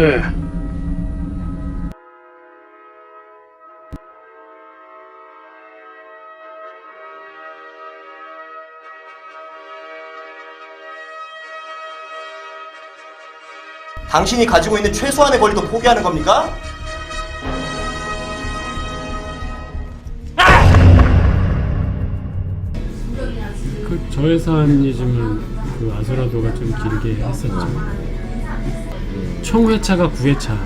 예. 당신이 가지고 있는 최소한의 권리도 포기하는 겁니까? 그 저예산이즘을 그 아수라도가 좀 길게 했었죠. 총 회차가 9회차.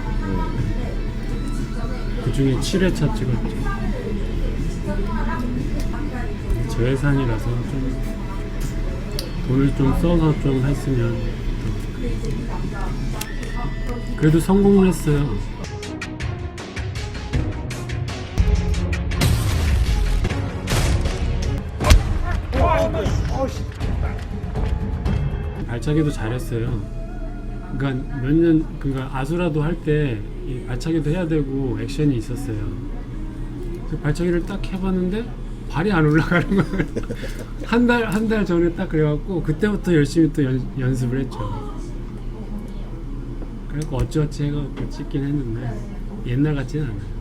그 중에 7회차 찍었죠. 저예산이라서 좀 돈을 좀 써서 좀 했으면 더- 그래도 성공을 했어요. 발차기도 잘했어요. 그러니까 몇 년 그러니까 아수라도 할 때 발차기도 해야 되고 액션이 있었어요. 그 발차기를 딱 해봤는데 발이 안 올라가는 거예요. 한 달 한 달 전에 딱 그래갖고 그때부터 열심히 또 연, 연습을 했죠. 그래갖고 어찌어찌 해갖고 찍긴 했는데 옛날 같지는 않아요.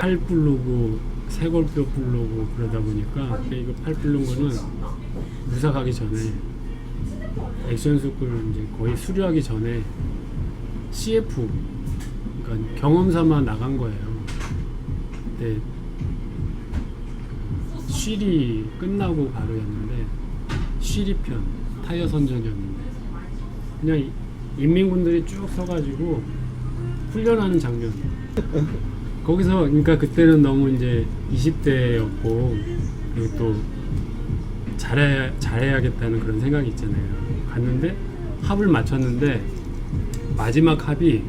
팔 부르고 쇄골뼈 부르고 그러다 보니까 이거 팔 부른 거는 무사 가기 전에 액션 스쿨 이제 거의 수료하기 전에 CF 그러니까 경험 삼아 나간 거예요. 그때 쉬리 끝나고 바로였는데 쉬리 편 타이어 선전이었는데 그냥 이- 인민군들이 쭉 서가지고 훈련하는 장면. 거기서 그러니까 그때는 너무 이제 20대였고 그리고 또 잘해 잘해야겠다는 그런 생각이 있잖아요. 갔는데 합을 맞췄는데 마지막 합이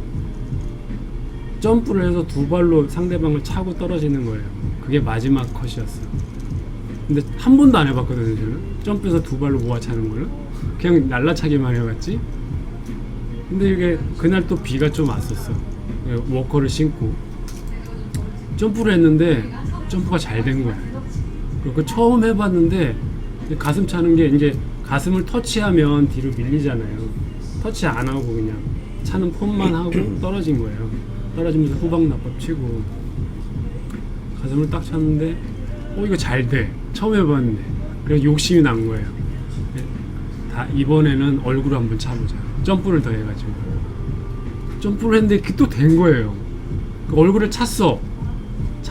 점프를 해서 두 발로 상대방을 차고 떨어지는 거예요. 그게 마지막 컷이었어. 근데 한 번도 안 해봤거든요, 저는. 점프해서 두 발로 모아 차는 거를. 그냥 날라차기만 해봤지. 근데 이게 그날 또 비가 좀 왔었어. 예, 워커를 신고 점프를 했는데 점프가 잘 된 거야. 그리고 처음 해봤는데 가슴 차는 게 이제 가슴을 터치하면 뒤로 밀리잖아요. 터치 안 하고 그냥 차는 폼만 하고 떨어진 거예요. 떨어지면서 후방 납법 치고 가슴을 딱 쳤는데 어 이거 잘 돼. 처음 해봤는데 그래서 욕심이 난 거예요. 다 이번에는 얼굴 한번 차보자. 점프를 더 해가지고 점프를 했는데 그게 또 된 거예요. 그 얼굴을 찼어.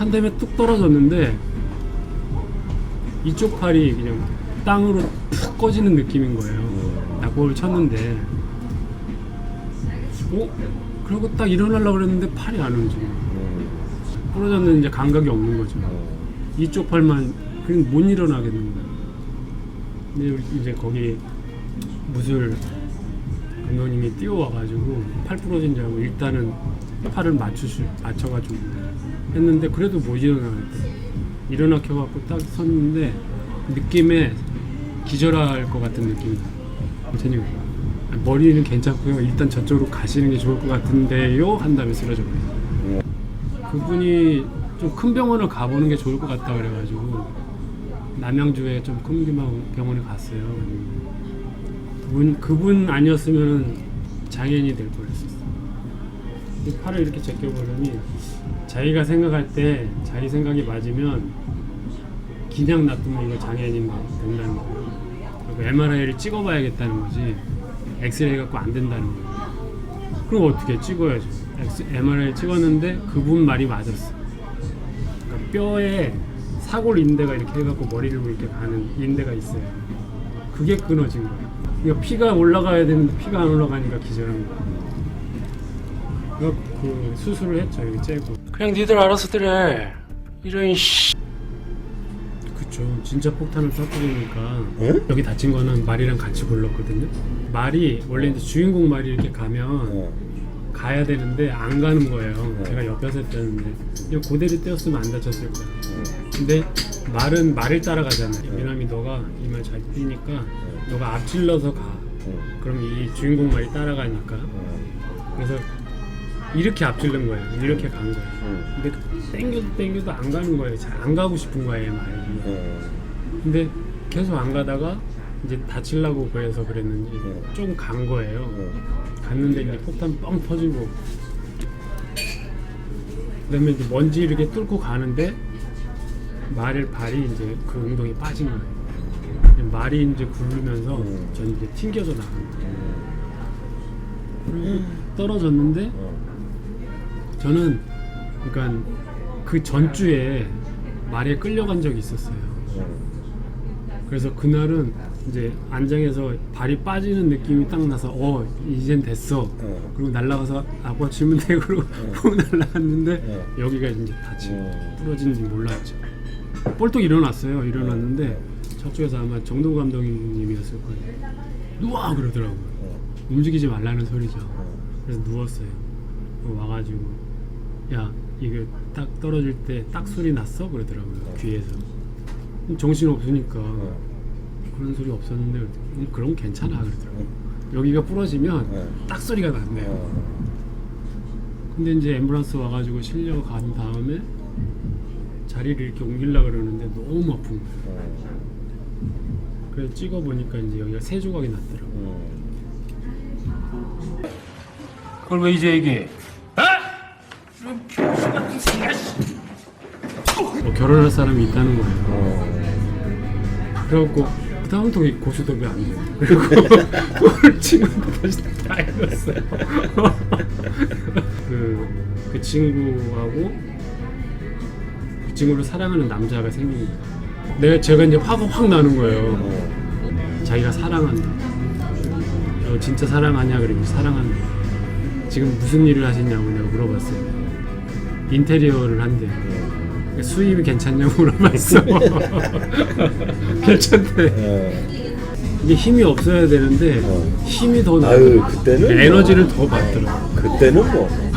찬 다음에 뚝 떨어졌는데 이쪽 팔이 그냥 땅으로 푹 꺼지는 느낌인 거예요. 낙법을 쳤는데, 어? 그러고 딱 일어나려고 그랬는데 팔이 안 움직여. 부러졌는 이제 감각이 없는 거죠. 이쪽 팔만 그냥 못 일어나겠는 거예요. 근데 이제 거기 무술 감독님이 뛰어와가지고 팔 부러진 줄 알고 일단은 팔을 맞추시 맞춰가지고 했는데 그래도 못 일어나겠대. 일어나 켜갖고 딱 섰는데 느낌에 기절할 것 같은 느낌이 대님 머리는 괜찮고요. 일단 저쪽으로 가시는 게 좋을 것 같은데요. 한 다음에 쓰러져 버려요. 그분이 좀 큰 병원을 가보는 게 좋을 것 같다 그래가지고 남양주에 좀 큰 병원에 갔어요. 그분 그분 아니었으면 장애인이 될 뻔했었어. 이 팔을 이렇게 제껴보더니 자기가 생각할 때 자기 생각이 맞으면 그냥 놔두면 이거 장애인이 된다는 거예요. 그리고 MRI를 찍어봐야겠다는 거지. 엑스레이 갖고 안 된다는 거예요. 그럼 어떻게 찍어야죠? MRI 찍었는데 그분 말이 맞았어. 그러니까 뼈에 사골 인대가 이렇게 해갖고 머리를 이렇게 가는 인대가 있어요. 그게 끊어진 거예요. 그러니까 피가 올라가야 되는데 피가 안 올라가니까 기절한 거예요. 그래서 그 수술을 했죠. 여기 째고. 그냥 니들 알아서 들 해. 이런 씨. 그쵸. 진짜 폭탄을 터뜨리니까 예? 여기 다친 거는 말이랑 같이 굴렀거든요. 말이 원래 이제 주인공 말이 이렇게 가면 가야 되는데 안 가는 거예요. 제가 옆에서 뛰었는데 그냥 고대로 뛰었으면 안 다쳤을 거야. 근데 말은 말을 따라가잖아요. 미남이 너가 이 말 잘 뛰니까 너가 앞질러서 가. 그럼 이 주인공 말이 따라가니까. 그래서 이렇게 앞질른 거예요. 이렇게 간 거예요. 응. 근데 땡겨도 땡겨도 안 가는 거예요. 잘 안 가고 싶은 거예요, 말이. 응. 근데 계속 안 가다가 이제 다치려고 그래서 그랬는지 응. 좀간 거예요. 응. 갔는데 이제 폭탄 뻥 터지고 그다음에 이제 먼지 이렇게 뚫고 가는데 말의 발이 이제 그 웅덩이 빠진 거예요. 말이 이제 굴르면서 음. 전 이제 튕겨져 나간 거예요. 그리고 떨어졌는데 저는 그러니까 그 전주에 말에 끌려간 적이 있었어요. 그래서 그날은 이제 안장에서 발이 빠지는 느낌이 딱 나서 어 이젠 됐어. 어. 그리고 날아가서 아빠 치면 돼 그러고 어. 여기가 이제 다치 어. 부러진지 몰랐죠. 볼떡 일어났어요. 일어났는데 저쪽에서 아마 정동 감독님이었을 거예요. 누워 그러더라고요. 움직이지 말라는 소리죠. 그래서 누웠어요. 어, 와가지고 야 이거 딱 떨어질 때 딱 소리 났어 그러더라고요. 귀에서 정신 없으니까 그런 소리 없었는데 음, 그럼 괜찮아 그러더라고요. 여기가 부러지면 네. 딱 소리가 났네요. 근데 이제 앰뷸런스 와가지고 실려 간 다음에 자리를 이렇게 옮기려 그러는데 너무 아픈 거예요. 그래서 찍어 보니까 이제 여기가 세 조각이 났더라고요. 그걸 왜 이제 얘기해? 뭐 결혼할 사람이 있다는 거예요. 그래갖고 그 다음부터 이 고수톱이 안 돼요. 그리고 그걸 친구한테 다시 다 알렸어요. 그, 그 친구하고 그 친구를 사랑하는 남자가 생긴 거예요. 내가 제가 이제 화가 확 나는 거예요. 자기가 사랑한다. 너 진짜 사랑하냐 그러면 사랑한다. 지금 무슨 일을 하시냐고 내가 물어봤어요. 인테리어를 한대요. 수입이 괜찮냐고 물어봤어. 괜찮대. 이게 힘이 없어야 되는데 어. 힘이 더 나. 아유, 그때는 에너지를 더 받더라고. 그때는 뭐